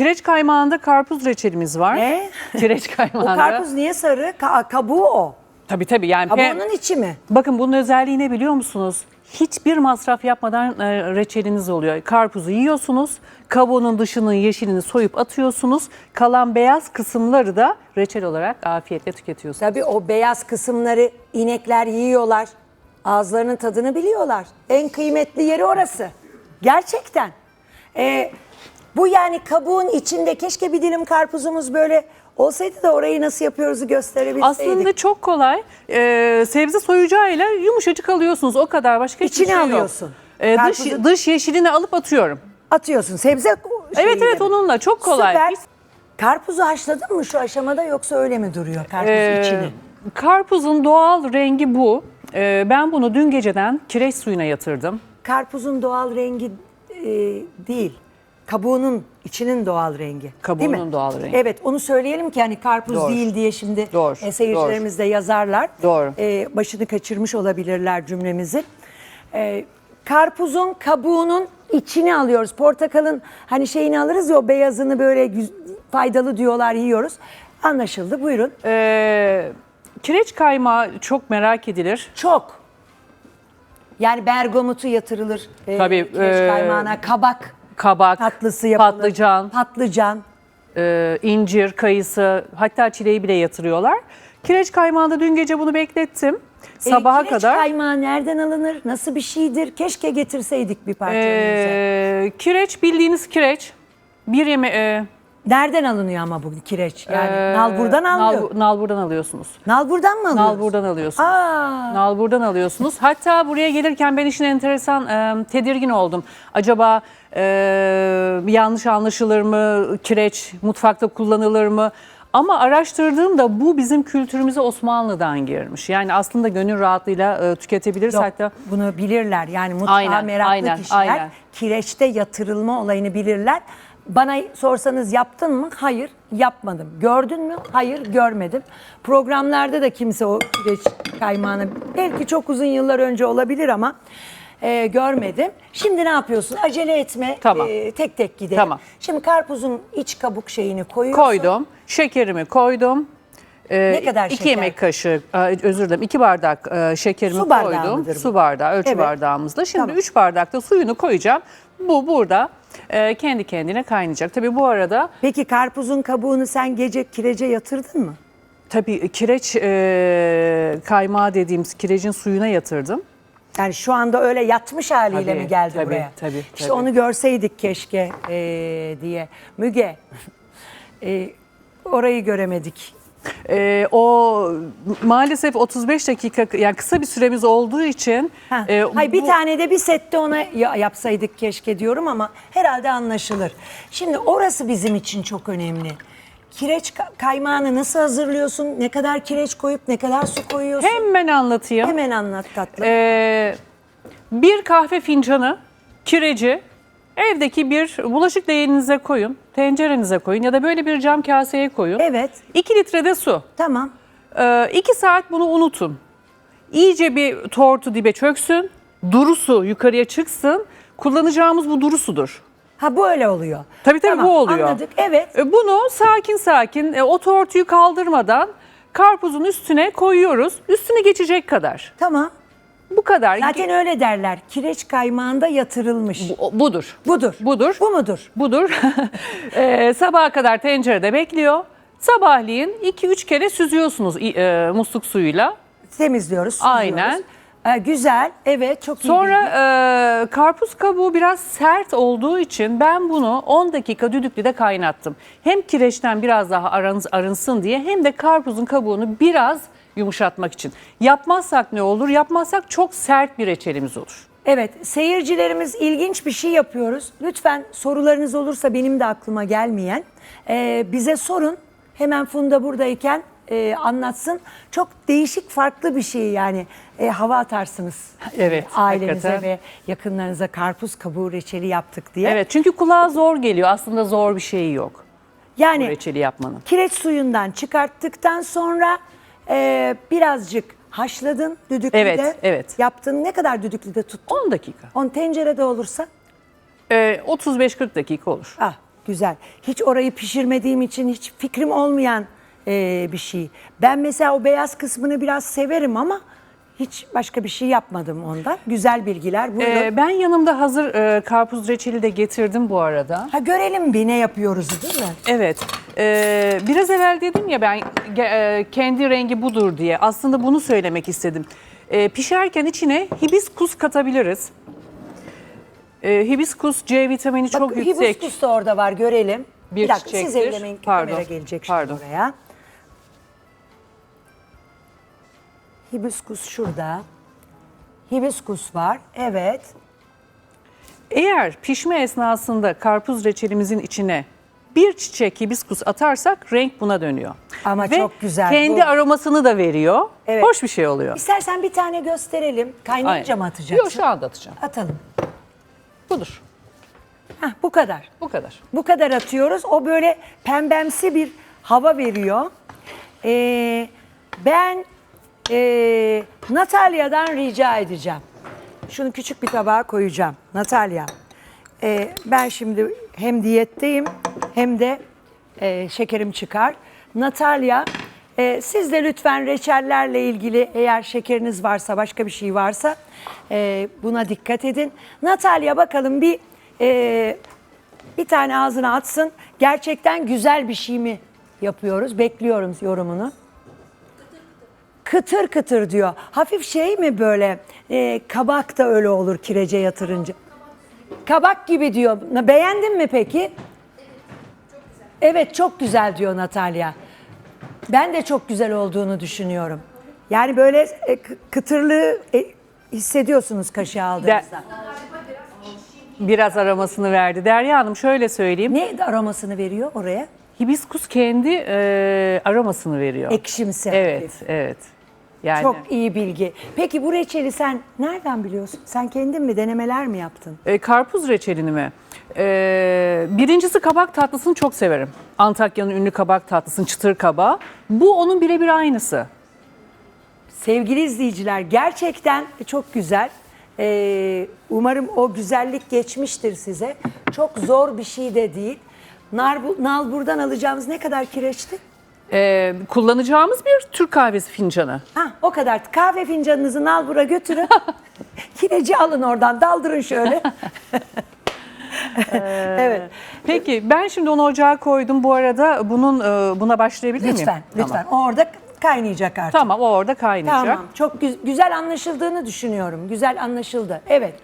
kireç kaymağında karpuz reçelimiz var. Ne? Kireç O kaymağında. karpuz niye sarı? Ka- kabuğu o. Tabii tabii yani. pe- Kabuğunun içi mi? Bakın bunun özelliği ne biliyor musunuz? Hiçbir masraf yapmadan e, reçeliniz oluyor. Karpuzu yiyorsunuz, kabuğunun dışının yeşilini soyup atıyorsunuz. Kalan beyaz kısımları da reçel olarak afiyetle tüketiyorsunuz. Tabii o beyaz kısımları inekler yiyorlar. Ağızlarının tadını biliyorlar. En kıymetli yeri orası. Gerçekten. Ee, bu yani kabuğun içinde keşke bir dilim karpuzumuz böyle olsaydı da orayı nasıl yapıyoruzu gösterebilseydik. Aslında çok kolay. Ee, sebze soyacağıyla yumuşacık alıyorsunuz. O kadar başka hiçbir İçine şey yok. alıyorsun. Ee, dış, Karpuzu- dış yeşilini alıp atıyorum. atıyorsun sebze Evet şeyiyle evet mi? onunla çok kolay. Süper. Karpuzu haşladın mı şu aşamada yoksa öyle mi duruyor karpuz Ee, içini? Karpuzun doğal rengi bu. Ee, ben bunu dün geceden kireç suyuna yatırdım. Karpuzun doğal rengi e, değil. Kabuğunun içinin doğal rengi. Kabuğunun değil mi? doğal rengi. Evet onu söyleyelim ki hani karpuz Doğru. değil diye şimdi Doğru, e, seyircilerimiz de yazarlar. Doğru. E, başını kaçırmış olabilirler cümlemizin. E, karpuzun kabuğunun içini alıyoruz. Portakalın hani şeyini alırız ya o beyazını böyle faydalı diyorlar yiyoruz. Anlaşıldı buyurun. Ee, kireç kaymağı çok merak edilir. Çok. Yani bergamotu yatırılır. E, Tabii, kireç e, kaymağına kabak. Kabak, tatlısı yapılır. patlıcan, Patlıcan. e, incir, kayısı hatta çileği bile yatırıyorlar. Kireç kaymağında dün gece bunu beklettim. Sabaha E, kireç kadar. kaymağı nereden alınır? Nasıl bir şeydir? Keşke getirseydik bir parça önümüze. Ee, kireç bildiğiniz kireç. Bir yeme e, Nereden alınıyor ama bu kireç? Yani e, nalburdan alınıyor. nal- nalburdan alıyorsunuz. nalburdan mı alıyoruz? Nalburdan alıyorsunuz. Aa, Nalburdan alıyorsunuz. Hatta buraya gelirken ben işin enteresan e, tedirgin oldum. Acaba e, yanlış anlaşılır mı? Kireç mutfakta kullanılır mı? Ama araştırdığımda bu bizim kültürümüze Osmanlı'dan girmiş. Yani aslında gönül rahatlığıyla e, tüketebiliriz. yok, Hatta bunu bilirler. Yani mutfağa Aynen, meraklı aynen, kişiler aynen. kireçte yatırılma olayını bilirler. Bana sorsanız yaptın mı? Hayır, yapmadım. Gördün mü? Hayır, görmedim. Programlarda da kimse o kireç kaymağını belki çok uzun yıllar önce olabilir ama e, görmedim. Şimdi ne yapıyorsun? Acele etme. Tamam. e, tek tek gidelim. Tamam. Şimdi karpuzun iç kabuk şeyini koyuyorsun. koydum. Şekerimi koydum. E, Ne kadar iki şeker? yemek kaşığı, e, özür dilerim, iki bardak e, şekerimi Su bardağı koydum. mıdır bu? Su bardağı, ölçü Evet. bardağımızda. Şimdi Tamam. üç bardak da suyunu koyacağım. Bu burada e, kendi kendine kaynayacak. Tabii bu arada Peki karpuzun kabuğunu sen gece kirece yatırdın mı? Tabii kireç e, kaymağı dediğimiz kirecin suyuna yatırdım. Yani şu anda öyle yatmış haliyle Tabii, mi geldi tabii, buraya? tabii, İşte tabii. onu görseydik keşke ee, diye. Müge, ee, orayı göremedik. E, o maalesef 35 dakika yani kısa bir süremiz olduğu için Ha. e, Hayır bir bu- tane de bir sette ona ya- yapsaydık keşke diyorum ama herhalde anlaşılır. Şimdi orası bizim için çok önemli. Kireç ka- kaymağını nasıl hazırlıyorsun? Ne kadar kireç koyup ne kadar su koyuyorsun? hemen anlatayım. Hemen anlat tatlım. E, bir kahve fincanı kireci evdeki bir bulaşık leğeninize koyun, tencerenize koyun ya da böyle bir cam kaseye koyun. Evet. 2 litre de su. Tamam. 2 saat bunu unutun. İyice bir tortu dibe çöksün. Duru su yukarıya çıksın. Kullanacağımız bu duru sudur. Ha bu öyle oluyor. Tabii tabii Tamam, bu oluyor. Anladık. Evet. E, Bunu sakin sakin e, o tortuyu kaldırmadan karpuzun üstüne koyuyoruz. Üstüne geçecek kadar. Tamam. Bu kadar. Zaten öyle derler. Kireç kaymağında yatırılmış. Bu- budur. Budur. Budur. Bu mudur? Budur. e, sabaha kadar tencerede bekliyor. Sabahleyin 2-3 kere süzüyorsunuz e, musluk suyuyla. Temizliyoruz. süzüyoruz. Aynen. Ee, güzel. Evet çok iyi. Sonra e, karpuz kabuğu biraz sert olduğu için ben bunu 10 dakika düdüklüde kaynattım. Hem kireçten biraz daha aranız, arınsın diye hem de karpuzun kabuğunu biraz yumuşatmak için. Yapmazsak ne olur? Yapmazsak çok sert bir reçelimiz olur. Evet seyircilerimiz ilginç bir şey yapıyoruz. Lütfen sorularınız olursa benim de aklıma gelmeyen e, bize sorun. Hemen Funda buradayken e, anlatsın. Çok değişik farklı bir şey yani E, hava atarsınız. Evet, Ailenize hakikaten. ve yakınlarınıza karpuz kabuğu reçeli yaptık diye. Evet çünkü kulağa zor geliyor. Aslında zor bir şey yok bu Yani reçeli yapmanın. kireç suyundan çıkarttıktan sonra e, birazcık haşladın düdüklüde. Evet, evet. Yaptın. Ne kadar düdüklüde tuttun? 10 dakika. On tencerede olursa E, 35-40 dakika olur. ah güzel. Hiç orayı pişirmediğim için hiç fikrim olmayan e, bir şey. Ben mesela o beyaz kısmını biraz severim ama hiç başka bir şey yapmadım ondan. Güzel bilgiler. Buyurun. Ee, ben yanımda hazır e, karpuz reçeli de getirdim bu arada. ha görelim bir ne yapıyoruz değil mi? Evet. Ee, biraz evvel dedim ya ben e, kendi rengi budur diye. Aslında bunu söylemek istedim. Ee, pişerken içine hibiskus katabiliriz. Ee, hibiskus C vitamini çok Bak, yüksek. hibiskus da orada var görelim. Bir Bir, dakika siz çiçektir. ellemeyin Pardon, kamera gelecek şimdi pardon. oraya. Hibiskus şurada. Hibiskus var. Evet. Eğer pişme esnasında karpuz reçelimizin içine bir çiçek hibiskus atarsak renk buna dönüyor. Ama Ve çok güzel, kendi bu. aromasını da veriyor. Evet. Hoş bir şey oluyor. İstersen bir tane gösterelim. Kaynayınca mı atacaksın? Yok şu anda atacağım. Atalım. Budur. Hah, bu kadar. Bu kadar. Bu kadar atıyoruz. O böyle pembemsi bir hava veriyor. Ee, ben ee, Natalya'dan rica edeceğim. Şunu küçük bir tabağa koyacağım. Natalya. ee, ben şimdi hem diyetteyim hem de ee, şekerim çıkar. Natalya ee, siz de lütfen reçellerle ilgili eğer şekeriniz varsa başka bir şey varsa ee, buna dikkat edin. Natalya bakalım bir ee, bir tane ağzına atsın. Gerçekten güzel bir şey mi yapıyoruz? Bekliyorum yorumunu. Kıtır kıtır diyor. Hafif şey mi böyle? e, kabak da öyle olur kirece yatırınca. Kabak gibi diyor. Beğendin mi peki? Evet çok güzel diyor Natalya. Ben de çok güzel olduğunu düşünüyorum. Yani böyle e, kı- kıtırlığı e, hissediyorsunuz kaşığı aldığınızda. Biraz aromasını verdi. Derya Hanım şöyle söyleyeyim. Ne aromasını veriyor oraya? Hibiskus kendi e, aromasını veriyor. Ekşimsi. Evet, hafif. evet. Yani Çok iyi bilgi. Peki bu reçeli sen nereden biliyorsun? Sen kendin mi denemeler mi yaptın? e, karpuz reçelini mi? E, birincisi kabak tatlısını çok severim. Antakya'nın ünlü kabak tatlısının çıtır kabağı. Bu onun birebir aynısı. Sevgili izleyiciler gerçekten çok güzel. Ee, umarım o güzellik geçmiştir size. Çok zor bir şey de değil. Nar, bu- nal buradan alacağımız ne kadar kireçti? E, kullanacağımız bir Türk kahvesi fincanı. Ha, o kadar. Kahve fincanınızı nalbura götürün. Kireci alın oradan daldırın şöyle. evet. Peki ben şimdi onu ocağa koydum. Bu arada bunun e, buna başlayabilir miyim? Lütfen, lütfen. O orada kaynayacak artık. Tamam o orada kaynayacak. Tamam. Çok gü- güzel anlaşıldığını düşünüyorum. Güzel anlaşıldı. Evet.